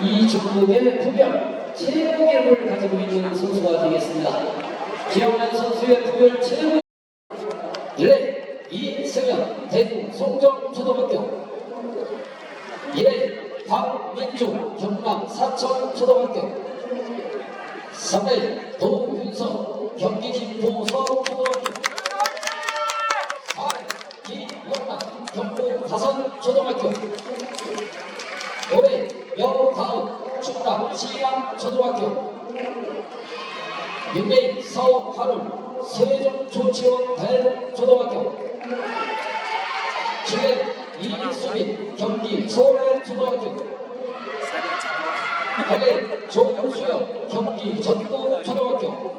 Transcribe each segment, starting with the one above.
이 종목의 부별 최고 기록을 가지고 있는 선수가 되겠습니다. 기영란 선수의 부별 최고. 릴레이 이승현 대구 송정 초등학교. 릴레이 박민주 경남 사천 초등학교. 3레이 도윤석 경기 김포 서초등학교. 4레이 이영란 경북 다산초등학교 5레이 여다음 충남 시양 초등학교. 6레이 서하름 세종 조치원 대동 초등학교. 7레이 이수빈 경기 서울초등학교. 8레이 조수영 경기 전북 초등학교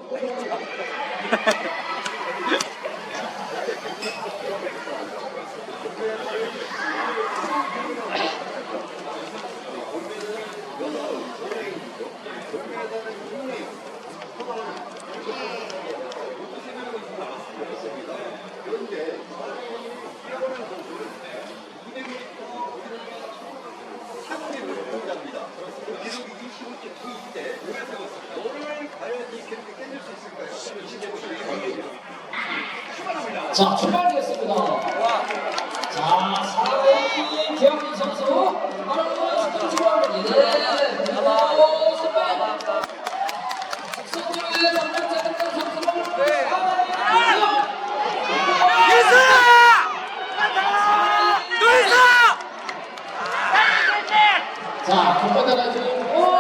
자 출발하겠습니다. 자 사회인 기영민 선수 바로 스톱 출발합니다. 네, 바로 선배. 선수의 남자 자전거 선수를 사회인 자, 첫 번째 라이트